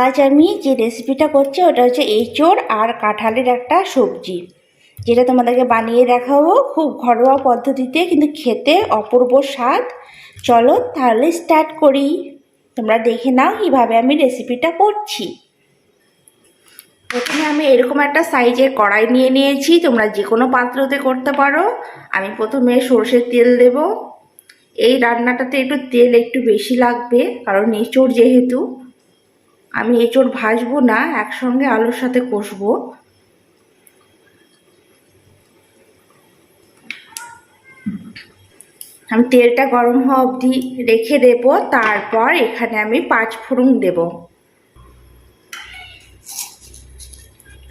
আজ আমি যে রেসিপিটা করছি, ওটা হচ্ছে এঁচোড় আর কাঁঠালের একটা সবজি। যেটা তোমাদেরকে বানিয়ে দেখাবো খুব ঘরোয়া পদ্ধতিতে, কিন্তু খেতে অপূর্ব স্বাদ। চলো তাহলে স্টার্ট করি। তোমরা দেখে নাও কীভাবে আমি রেসিপিটা করছি। প্রথমে আমি এরকম একটা সাইজের কড়াই নিয়ে নিয়েছি, তোমরা যে কোনো পাত্রতে করতে পারো। আমি প্রথমে সর্ষের তেল দেব। এই রান্নাটাতে একটু তেল একটু বেশি লাগবে, কারণ এঁচোড় যেহেতু আমি এঁচোড় ভাজবো না, একসঙ্গে আলুর সাথে কষবো। আমি তেলটা গরম হওয়া অবধি রেখে দেব, তারপর এখানে আমি পাঁচ ফোড়ন দেব।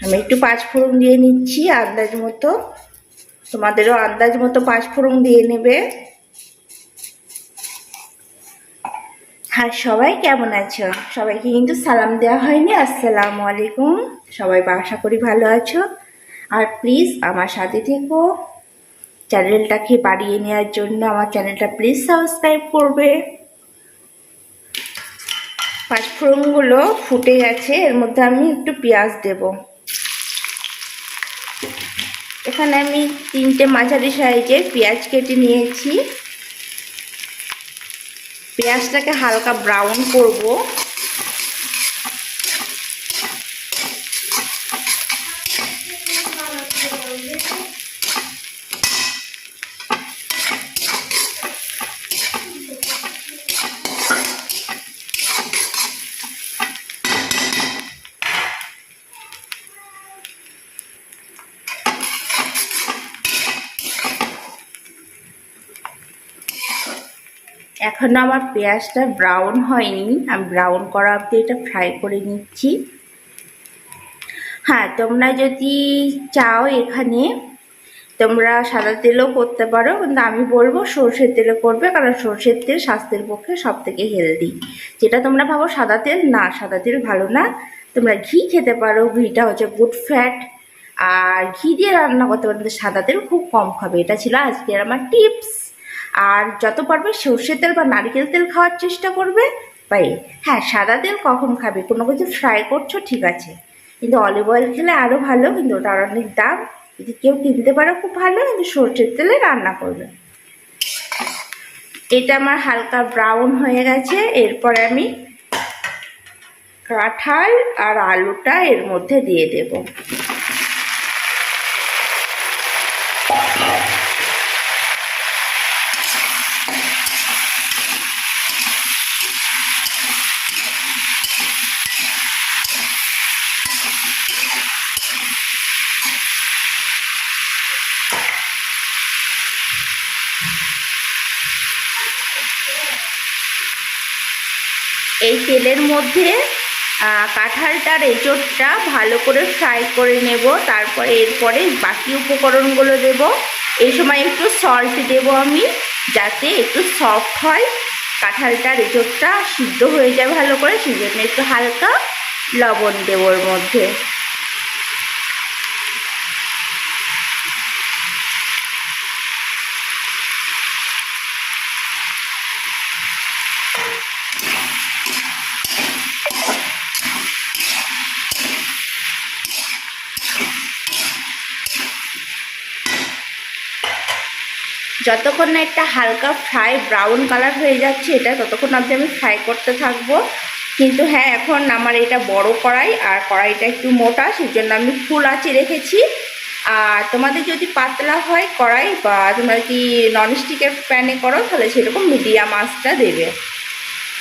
আমি একটু পাঁচ ফোড়ন দিয়ে নিচ্ছি, আন্দাজ মতো। তোমাদেরও আন্দাজ মতো পাঁচ ফোড়ন দিয়ে নেবে। হ্যাঁ সবাই কেমন আছো? সবাইকে কিন্তু সালাম দেওয়া হয়নি, আসসালামু আলাইকুম। সবাই আশা করি ভালো আছো। আর প্লিজ আমার সাথে থেকো। চ্যানেলটাকে বাড়িয়ে নেওয়ার জন্য আমার চ্যানেলটা প্লিজ সাবস্ক্রাইব করবে। পাঁচফোড়নগুলো ফুটে গেছে, এর মধ্যে আমি একটু পেঁয়াজ দেব। এখানে আমি তিনটে মাঝারি সাইজের পেঁয়াজ কেটে নিয়েছি। পেঁয়াজটাকে হালকা ব্রাউন করব। এখনও আমার পেঁয়াজটা ব্রাউন হয়নি। আমি ব্রাউন করা অব্দি এটা ফ্রাই করে নিচ্ছি। হ্যাঁ তোমরা যদি চাও এখানে, তোমরা সাদা তেলও করতে পারো, কিন্তু আমি বলব সর্ষের তেলে করবে, কারণ সর্ষের তেল স্বাস্থ্যের পক্ষে সব থেকে হেলদি যেটা তোমরা ভাবো সাদা তেল, না, সাদা তেল ভালো না। তোমরা ঘি খেতে পারো, ঘিটা হচ্ছে গুড ফ্যাট আর ঘি দিয়ে রান্না করতে পারো, কিন্তু সাদা তেল খুব কম খাবে। এটা ছিল আজকের আমার টিপস আর যত পারবে সর্ষের তেল বা নারিকেল তেল খাওয়ার চেষ্টা করবে। বাই হ্যাঁ সাদা তেল কখন খাবে? কোনো কিছু ফ্রাই করছ, ঠিক আছে। কিন্তু অলিভ অয়েল খেলে আরও ভালো, কিন্তু ওটার অনেক দাম। যদি কেউ কিনতে পারো, খুব ভালো, কিন্তু সর্ষের তেলে রান্না করবে। এটা আমার হালকা ব্রাউন হয়ে গেছে। এরপরে আমি কাঁঠাল আর আলুটা এর মধ্যে দিয়ে দেবো। এই তেলের মধ্যে কাঁঠালটার এঁচোড়টা ভালো করে ফ্রাই করে নেব। তারপরে এরপরে বাকি উপকরণগুলো দেব। এই সময় একটু সল্ট দেব আমি, যাতে একটু সফট হয়। কাঁঠালটার এঁচোড়টা সিদ্ধ হয়ে যায় ভালো করে সেই জন্য একটু হালকা লবণ দেব ওর মধ্যে। যতক্ষণ না একটা হালকা ফ্রাই ব্রাউন কালার হয়ে যাচ্ছে, এটা ততক্ষণ অবধি আমি ফ্রাই করতে থাকব। কিন্তু হ্যাঁ এখন আমার এটা বড় কড়াই, আর কড়াইটা একটু মোটা সেই জন্য আমি ফুল আঁচে রেখেছি। আর তোমাদের যদি পাতলা হয় কড়াই বা তোমরা কি ননস্টিকের প্যানে করো, তাহলে সেরকম মিডিয়াম আঁচটা দেবে।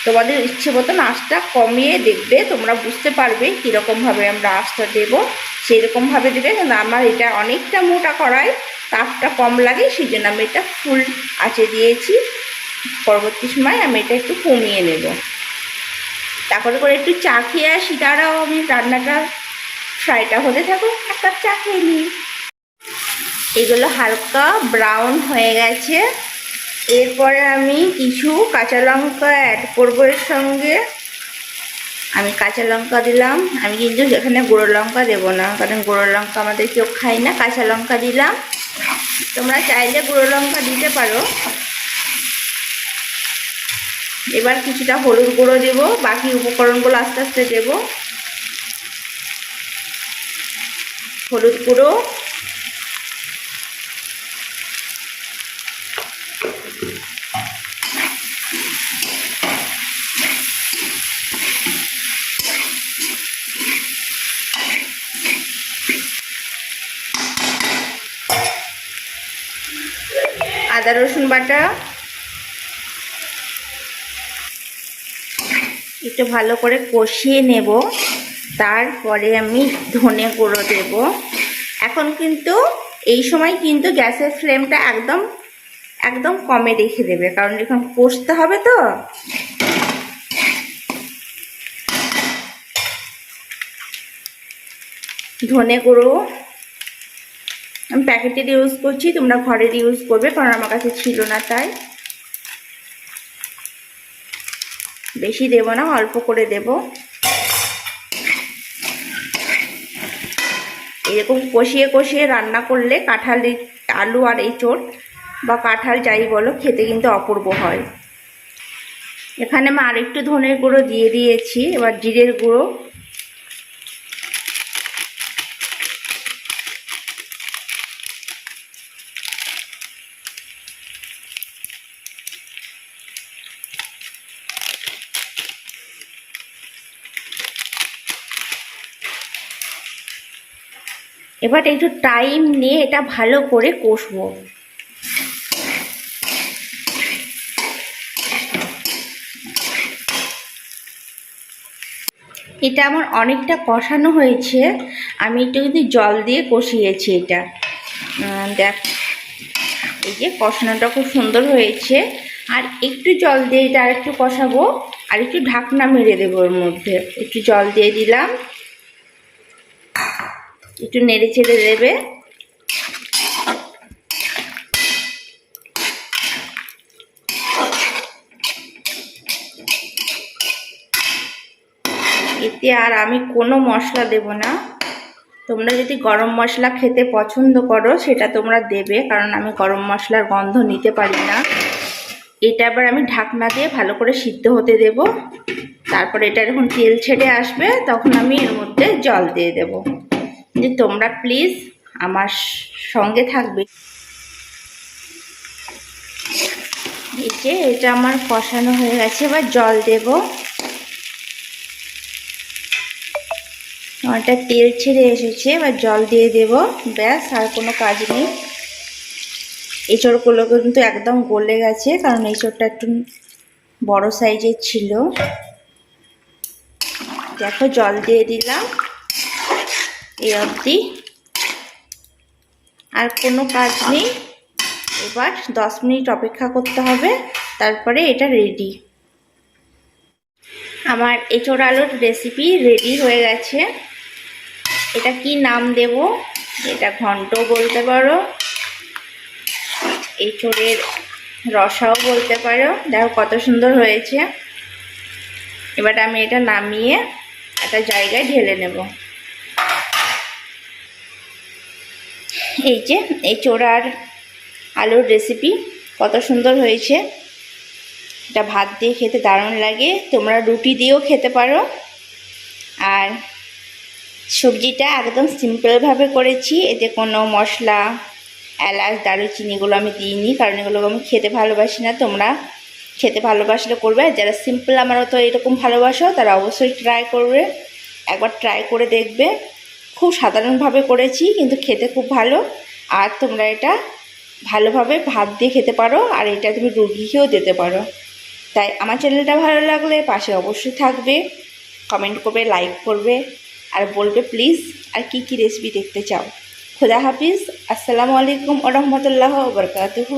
তোমাদের ইচ্ছে মতন আঁচটা কমিয়ে দেখবে, তোমরা বুঝতে পারবে কীরকমভাবে আমরা আঁচটা দেবো, সেরকমভাবে দেবে। কিন্তু আমার এটা অনেকটা মোটা কড়াই তাপটা কম লাগে সেই জন্য আমি এটা ফুল আঁচে দিয়েছি। পরবর্তী সময় আমি এটা একটু কমিয়ে নেব। তারপরে করে একটু চা খেয়ে আসি। তারাও আমি রান্নাটা, ফ্রাইটা হতে থাকুক, এক কাপ চা খেয়ে নিই। এগুলো হালকা ব্রাউন হয়ে গেছে। এরপরে আমি কিছু কাঁচা লঙ্কা অ্যাড করব এর সঙ্গে। আমি কাঁচা লঙ্কা দিলাম। আমি কিন্তু এখানে গুঁড়ো লঙ্কা দেবো না, কারণ গুঁড়ো লঙ্কা আমাদের কেউ খায় না। কাঁচা লঙ্কা দিলাম। তোমরা চাইলে গুঁড়ো লঙ্কা দিতে পারো। এবার কিছুটা হলুদ গুঁড়ো দেব, বাকি উপকরণগুলো আস্তে আস্তে দেব। হলুদ গুঁড়ো আদা, রসুন বাটা। একটু ভালো করে কষিয়ে নেব। তারপরে আমি ধনে গুঁড়ো দেব। এখন কিন্তু, এই সময় কিন্তু গ্যাসের ফ্লেমটা একদম একদম কমে রেখে দেবে। কারণ এখন কষতে হবে তো। ধনে গুঁড়ো আমি প্যাকেটের ইউজ করছি, তোমরা ঘরের ইউজ করবে, কারণ আমার কাছে ছিল না তাই। বেশি দেব না, অল্প করে দেব। এরকম কষিয়ে কষিয়ে রান্না করলে কাঁঠাল আলু আর এই চোট বা কাঁঠাল যাই বলো, খেতে কিন্তু অপূর্ব হয়। এখানে আমি আরেকটু ধনের গুঁড়ো দিয়ে দিয়েছি, এবার জিরের গুঁড়ো। এবার একটু টাইম নিয়ে এটা ভালো করে কষবো। এটা আমার অনেকটা কষানো হয়েছে। আমি একটু কিন্তু জল দিয়ে কষিয়েছি এটা। দেখ, এই যে কষানোটা খুব সুন্দর হয়েছে। আর একটু জল দিয়ে এটা আর একটু কষাবো। আর একটু ঢাকনা মেরে দেবো ওর মধ্যে। একটু জল দিয়ে দিলাম। একটু নেড়ে চেড়ে দেবে। এতে আর আমি কোনো মশলা দেব না। তোমরা যদি গরম মশলা খেতে পছন্দ করো, সেটা তোমরা দেবে, কারণ আমি গরম মশলার গন্ধ নিতে পারি না। এটা আবার আমি ঢাকনা দিয়ে ভালো করে সিদ্ধ হতে দেব। তারপরে এটা যখন তেল ছেড়ে আসবে, তখন আমি এর মধ্যে জল দিয়ে দেব। যে তোমরা প্লিজ আমার সঙ্গে থাকবে। এই এটা আমার কষানো হয়ে গেছে, এবার জল দেব। আমারটা তেল ছেড়ে এসেছে, এবার জল দিয়ে দেব। ব্যাস, আর কোনো কাজ নেই। এঁচড়গুলো কিন্তু একদম গলে গেছে, কারণ এঁচড়টা একটু বড় সাইজের ছিল। দেখো, জল দিয়ে দিলাম। এই অবধি আর কোনো কাজ নেই। এবার দশ মিনিট অপেক্ষা করতে হবে। তারপরে এটা রেডি আমার এঁচড় আলুর রেসিপি রেডি হয়ে গেছে। এটা কি নাম দেব? এটা ঘন্ট বলতে পারো। এঁচড়ের রসাও বলতে পারো। দেখো কত সুন্দর হয়েছে। এবার আমি এটা নামিয়ে একটা জায়গায় ঢেলে নেব। এই যে, এই চোড়ার আলুর রেসিপি কত সুন্দর হয়েছে। এটা ভাত দিয়ে খেতে দারুণ লাগে, তোমরা রুটি দিয়েও খেতে পারো। আর সবজিটা একদম সিম্পলভাবে করেছি, এতে কোনো মশলা, এলাচ দারুচিনিগুলো আমি দিইনি, কারণ এগুলো আমি খেতে ভালোবাসি না। তোমরা খেতে ভালোবাসলে করবে, আর যারা সিম্পল আমারও তো এরকম ভালোবাসো, তারা অবশ্যই ট্রাই করবে, একবার ট্রাই করে দেখবে। খুব সাধারণভাবে করেছি, কিন্তু খেতে খুব ভালো। আর তোমরা এটা ভালোভাবে ভাত দিয়ে খেতে পারো, আর এটা তুমি রুগীকেও দিতে পারো। তাই আমার চ্যানেলটা ভালো লাগলে পাশে অবশ্যই থাকবে কমেন্ট করবে লাইক করবে, আর বলবে প্লিজ আর কি কি রেসিপি দেখতে চাও। খুদা হাফিজ, আসসালামু আলাইকুম ও রহমতুল্লাহ বরকাতুহু।